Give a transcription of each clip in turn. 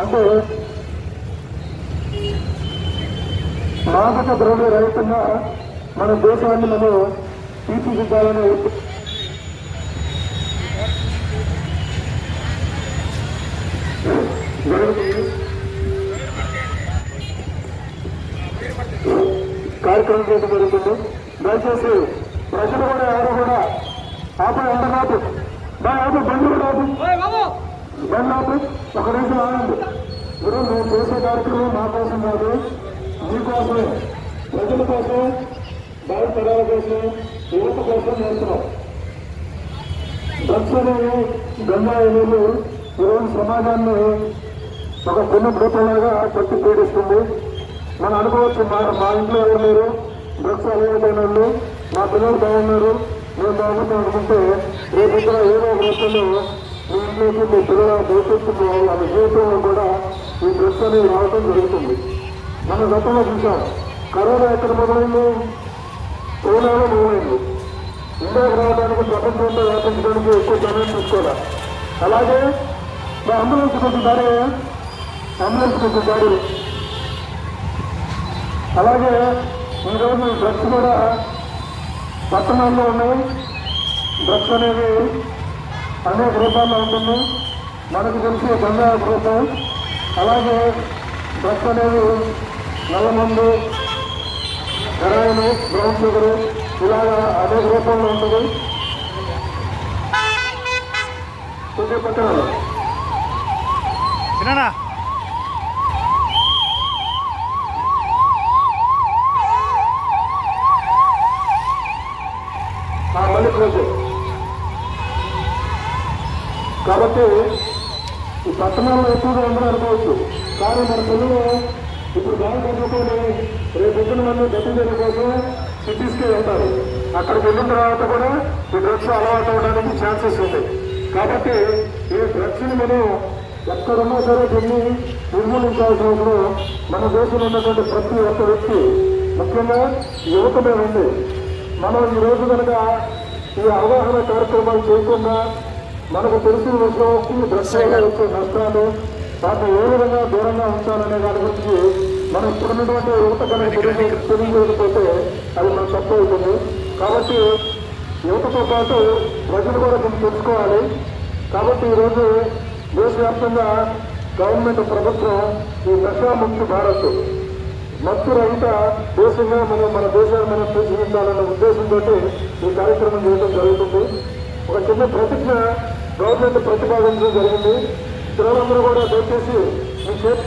అంటే మాదక ద్రవ్య రహితంగా మన దేశాన్ని మనం తీర్చిదిద్దాలని కార్యక్రమం చేయడం జరుగుతుంది. దయచేసి ప్రజలు కూడా ఎవరు కూడా ఆపే ఉండరాదు. బా ఆపు బండి కూడా ఆపు బండి ఆపు ఒక నిమిషం ఆగండి. ఇప్పుడు మేము చేసే కార్యక్రమం మా కోసం కాదు మీకోసమే ప్రజల కోసం బాధితరాల కోసం యువత కోసం చేస్తున్నాం. డ్రగ్స్ అనేవి గంగా అనేవి ఈరోజు సమాజాన్ని ఒక చిన్న భూతంలాగా పట్టి పీడిస్తుంది. మనం అనుకోవచ్చు మా మా ఇంట్లో ఎవరు లేరు? డ్రగ్స్ అలవాటైన వాళ్ళు మా పిల్లలు బాగున్నారు మేము బాగుంటాం అనుకుంటే రేపు ఏదో ఒక రోజుల్లో మీ మీ పిల్లల భవిష్యత్తు వాళ్ళ జీవితంలో కూడా ఈ డ్రగ్స్ అనేది రావడం జరుగుతుంది. మన గతంలో చూసాం కరోనా ఎక్కడ మొదలైంది? చైనాలో మొదలైంది. ఇండియాకి రావడానికి ప్రపంచంలో వ్యాపించడానికి ఎక్కువ సమయం తీసుకోవాలి అలాగే మా అంబులెన్స్ కొంచెం దారి అంబులెన్స్ కొంచెం దారి అలాగే ఈరోజు డ్రగ్స్ కూడా పట్టణాల్లో ఉన్నాయి. డ్రగ్స్ అనేవి అనేక రూపాల్లో ఉంటుంది మనకు తెలిసి గంగా రూపం. అలాగే డ్రగ్స్ అనేది నల్లమందు హెరాయిన్ బ్రౌన్ షుగర్ ఇలాగా అనేక రూపంలో ఉంటుంది. కొద్దిగా పక్కన విననా ఆ మళ్ళీ క్లోజ్ కాబట్టి ఈ పట్టణాల్లో ఎక్కువగా అందరూ అనుకోవచ్చు. కానీ మన పిల్లలు ఇప్పుడు బాగా చదువుకొని రేపు ఇద్దరు మంది గట్టి కోసం సిటీస్కే వెళ్తారు. అక్కడికి వెళ్ళిన తర్వాత కూడా ఈ డ్రగ్స్ అలవాటు అవడానికి ఛాన్సెస్ ఉంటాయి. కాబట్టి ఈ డ్రగ్స్ని మనం ఎక్కడున్నా సరే దీన్ని నిర్మూలించాల్సిన అవసరం మన దేశంలో ఉన్నటువంటి ప్రతి ఒక్క వ్యక్తి ముఖ్యంగా యువత మీద ఉంది. మనం ఈ రోజు కనుక ఈ అవగాహన కార్యక్రమాలు చేయకుండా మనకు తెలిసిన విషయం డ్రగ్స్ వచ్చే నష్టాలు వాటిని ఏ విధంగా దూరంగా ఉంచాలనే దాని గురించి మనం ఇప్పుడున్నటువంటి యువత కనుక తెలియజేయకపోతే అది మనకు తప్పు అవుతుంది కాబట్టి యువతతో పాటు ప్రజలు కూడా దీన్ని తెలుసుకోవాలి. కాబట్టి ఈరోజు దేశవ్యాప్తంగా గవర్నమెంట్ ప్రభుత్వం ఈ నషాముక్తి భారత్. మత్తు రహిత దేశంగా మనం మన దేశాన్ని మనం తీర్చిదిద్దాలన్న ఉద్దేశంతో ఈ కార్యక్రమం చేయడం జరుగుతుంది. ఒక చిన్న ప్రతిజ్ఞ గవర్నమెంట్ ప్రతిపాదించడం జరిగింది. పిల్లలందరూ కూడా దయచేసి మీ చేతి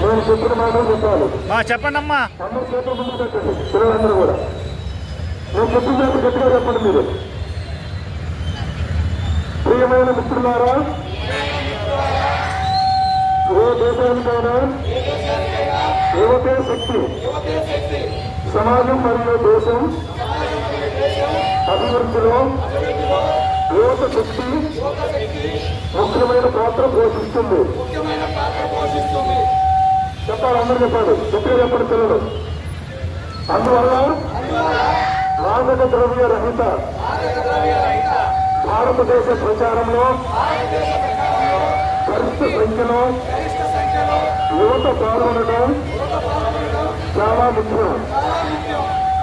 నేను చెప్పిన మాటలు చెప్పాలి. మా చెప్పండి అమ్మా అందరూ చేతుల ముందు పెట్టండి పిల్లలందరూ కూడా. నేను చెప్పిన దాన్ని గట్టిగా చెప్పండి మీరు. ప్రియమైన మిత్రులారా ఏ దేశానికైనా యువతే శక్తి సమాజం మరియు దేశం అభివృద్ధిలో యువత శక్తి ముఖ్యమైన పాత్ర పోషిస్తుంది. చెప్పాలి అందరూ చెప్పాడు. చెప్పే చెప్పండి పిల్లలు. అందువల్ల మాదక ద్రవ్య రహిత భారతదేశ ప్రచారంలో గరిష్ట సంఖ్యలో యువత పాల్గొనడం చాలా ముఖ్యం.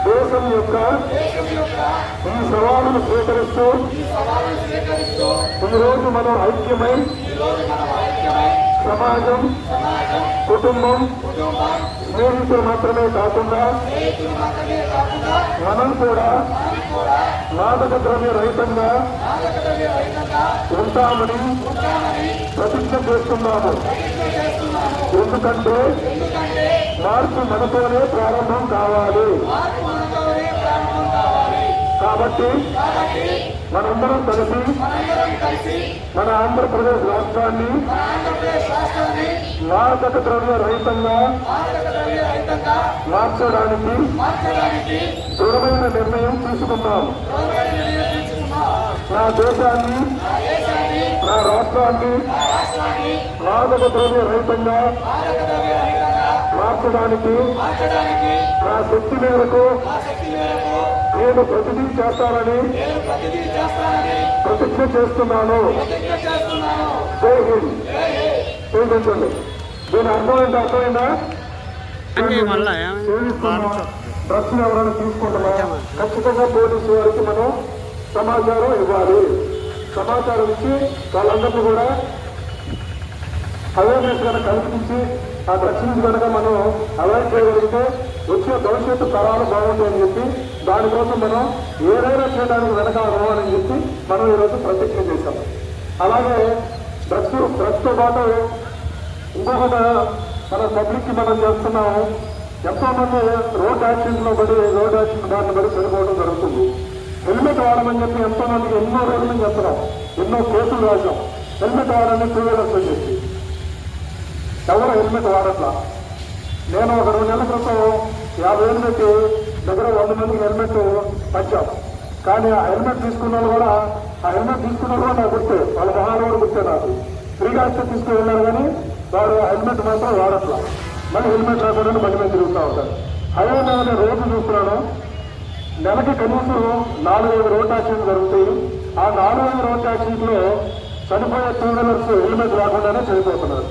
దేశం యొక్క ఈ సవాలును స్వీకరిస్తూ ఈరోజు మనం ఐక్యమై సమాజం కుటుంబం స్నేహితులు మాత్రమే కాకుండా మనం కూడా మాదక ద్రవ్య రహితంగా ఉంటామని ప్రతిజ్ఞ చేస్తున్నాము. ఎందుకంటే మార్పు మనతోనే ప్రారంభం కావాలి. కాబట్టి మనందరం కలిసి మన ఆంధ్రప్రదేశ్ రాష్ట్రాన్ని మాదక ద్రవ్య రహితంగా మార్చడానికి దృఢమైన నిర్ణయం తీసుకున్నాం. నా దేశాన్ని రాష్ట్రాన్ని మాదక ద్రవ్య రహితంగా మార్చడానికి నా శక్తి మేరకు నేను ప్రతిదీ చేస్తానని ప్రతిజ్ఞ చేస్తున్నాను. జై హింద్. చూపించండి దీని అర్థం ఏంటి అర్థమైందా డ్రగ్స్ ఎవరైనా తీసుకుంటున్నాం ఖచ్చితంగా పోలీసు వారికి మనం సమాచారం ఇవ్వాలి. సమాచారం ఇచ్చి వాళ్ళందరినీ కూడా అవేర్నెస్ కనుక కల్పించి ఆ డ్రగ్స్ కనుక మనం అవాయిడ్ చేయగలిగితే వచ్చే భవిష్యత్తు తరాలు బాగుంటాయని చెప్పి దానికోసం మనం ఏదైనా చేయడానికి వెనకాడము అని చెప్పి మనం ఈరోజు ప్రతిజ్ఞ చేశాం. అలాగే డ్రగ్స్ డ్రగ్స్తో పాటు ఇంకొకట మన పబ్లిక్కి మనం చేస్తున్నాము. ఎంతోమంది రోడ్ యాక్సిడెంట్లో పడి రోడ్ యాక్సిడెంట్ దారిని పడి చనిపోవడం జరుగుతుంది. హెల్మెట్ వాడమని చెప్పి ఎంతో మందికి ఎన్నో రోజులు నుంచి చెప్తున్నాం ఎన్నో కేసులు రాశాం. హెల్మెట్ వాడని టూ వీలర్స్ చెప్పి ఎవరు హెల్మెట్ వాడట్లా? నేను ఒక రెండు నెలల క్రితం యాభై ఏళ్ళు పెట్టి దగ్గర వంద మందికి హెల్మెట్ పంచాం. కానీ ఆ హెల్మెట్ తీసుకున్న వాళ్ళు కూడా ఆ హెల్మెట్ తీసుకున్న కూడా నాకు గుర్తే వాళ్ళ మొహాలు కూడా గుర్తే నాకు. ఫ్రీగా ఇస్తే తీసుకుని వెళ్ళారు కానీ వాడు ఆ హెల్మెట్ మాత్రం వాడట్లా. మళ్ళీ హెల్మెట్ రాకుండా మళ్ళీ మేము తిరుగుతూ ఉంటారు అదే నేను రోజు చూస్తున్నాను. నెలకి కనీసం నాలుగైదు రోడ్ యాక్సిడెంట్ జరుగుతాయి. ఆ నాలుగైదు రోడ్ యాక్సిడెంట్లో చనిపోయే టూ వీలర్స్ హెల్మెట్ రాకుండానే చనిపోతున్నారు.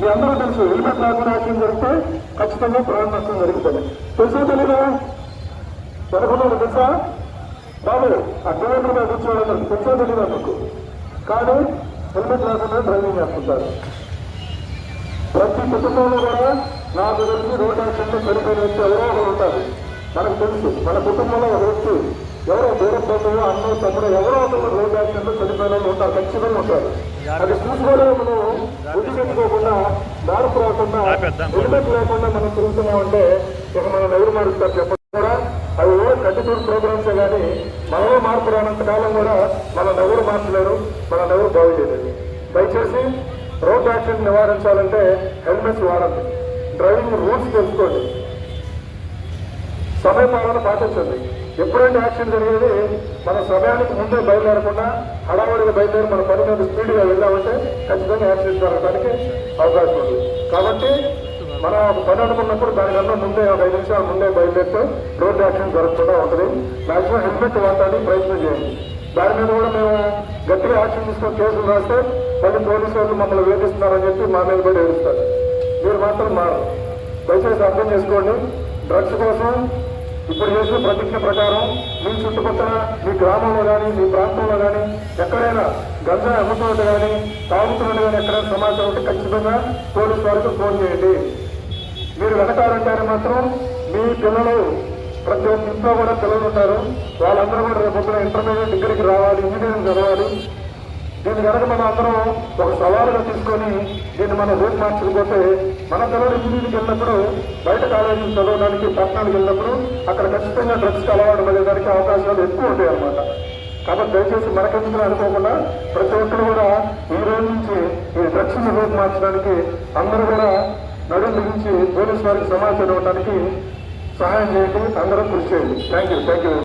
మీ అందరూ తెలుసు హెల్మెట్ లేకుండా యాక్సిడెంట్ జరిగితే ఖచ్చితంగా ప్రాణ నష్టం జరుగుతుంది. తెలుసా తెలీదా? జరగకుండా తెలుసా? బాబు అర్థమైంది మీద కూర్చోవాలన్నారు తెలుసా తెలీదా మీకు? కానీ హెల్మెట్ లేకుండా డ్రైవింగ్ చేస్తుంటారు. ప్రతి కుటుంబంలో కూడా నాకు తెలిసి రోడ్ యాక్సిడెంట్ చనిపోయిన వ్యక్తి ఎవరో ఒకరు ఉంటారు. మనకు తెలుసు. మన కుటుంబంలో ఒక వ్యక్తి ఎవరో దూరం బంధువు అన్న తమ్ముడు ఎవరో ఒకరు రోడ్ యాక్సిడెంట్ చనిపోయిన ఉంటారు ఖచ్చితంగా ఉంటారు. అది చూసుకోవడం మనం బుద్ధి పెట్టుకోకుండా మార్పు రాకుండా హెల్మెట్ లేకుండా మనం తిరుగుతున్నామంటే ఇక మనం ఎవరు మారుస్తారు చెప్పండి కూడా? అవి ఓ కంటిన్యూస్ ప్రోగ్రామ్సే కానీ మనలో మార్పు రానంత కాలం కూడా మనం ఎవరు మార్చలేరు మనం ఎవరు బాగు చేయలేదు దయచేసి రోడ్ యాక్సిడెంట్ నివారించాలంటే హెల్మెట్స్ వాడండి. డ్రైవింగ్ రూల్స్ తెలుసుకోండి. సమయ పాలన పాటించండి ఎప్పుడైతే యాక్సిడెంట్ జరిగేది మన సమయానికి ముందే బయలుదేరకుండా హడావడిగా బయలుదేరి మన పని మీద స్పీడ్గా వెళ్ళామంటే ఖచ్చితంగా యాక్సిడెంట్ జరగడానికి అవకాశం ఉంది. కాబట్టి మన పని అనుకున్నప్పుడు దానికన్నా ముందే ఒక ఐదు నిమిషాల ముందే బయలుదేరితే రోడ్ యాక్సిడెంట్ జరగకుండా ఉంటుంది. మాక్సిమం హెల్మెట్ వాడటానికి ప్రయత్నం చేయండి. దాని మీద కూడా మేము గట్టిగా యాక్షన్ తీసుకొని కేసులు రాస్తే మళ్ళీ పోలీసు వాళ్ళు మమ్మల్ని వేధిస్తున్నారని చెప్పి మా మీద కూడా ఏడుస్తారు. మీరు మాత్రం మారు దయచేసి అర్థం చేసుకోండి. డ్రగ్స్ కోసం ఇప్పుడు చేసిన ప్రతిజ్ఞ ప్రకారం మీ చుట్టుపక్కల మీ గ్రామంలో కానీ మీ ప్రాంతంలో కానీ ఎక్కడైనా గంజా అమ్ముతున్నట్టు కానీ తాగుతున్నట్టు కానీ ఎక్కడైనా సమాచారం ఉంటే ఖచ్చితంగా పోలీసు వారికి ఫోన్ చేయండి. మీరు వెనకాలంటారు మాత్రం మీ పిల్లలు ప్రతి ఒక్క ఇంట్లో కూడా పిల్లలు ఉంటారు. వాళ్ళందరూ కూడా రేపు ఇంటర్మీడియట్ డిగ్రీకి రావాలి ఇంజనీరింగ్ చదవాలి. దీన్ని కనుక మనం అందరం ఒక సవాలుగా తీసుకొని దీన్ని మనం రూట్ మార్చకపోతే మన పిల్లలు ఇంజనీరింగ్కి వెళ్ళినప్పుడు బయట కాలేజీలు చదవడానికి పట్టణానికి వెళ్ళినప్పుడు అక్కడ ఖచ్చితంగా డ్రగ్స్కి అలవాటు పడేదానికి అవకాశాలు ఎక్కువ ఉంటాయి అన్నమాట. కాబట్టి దయచేసి మనకెందుకు అనుకోకుండా ప్రతి ఒక్కరు కూడా ఈ రోజు నుంచి ఈ డ్రగ్స్ని రూట్ మార్చడానికి అందరూ కూడా నడుము బిగించి పోలీసు వారికి సమాచారం ఇవ్వడానికి సహాయం చేయండి. అందరూ కృషి చేయండి. Thank you thank you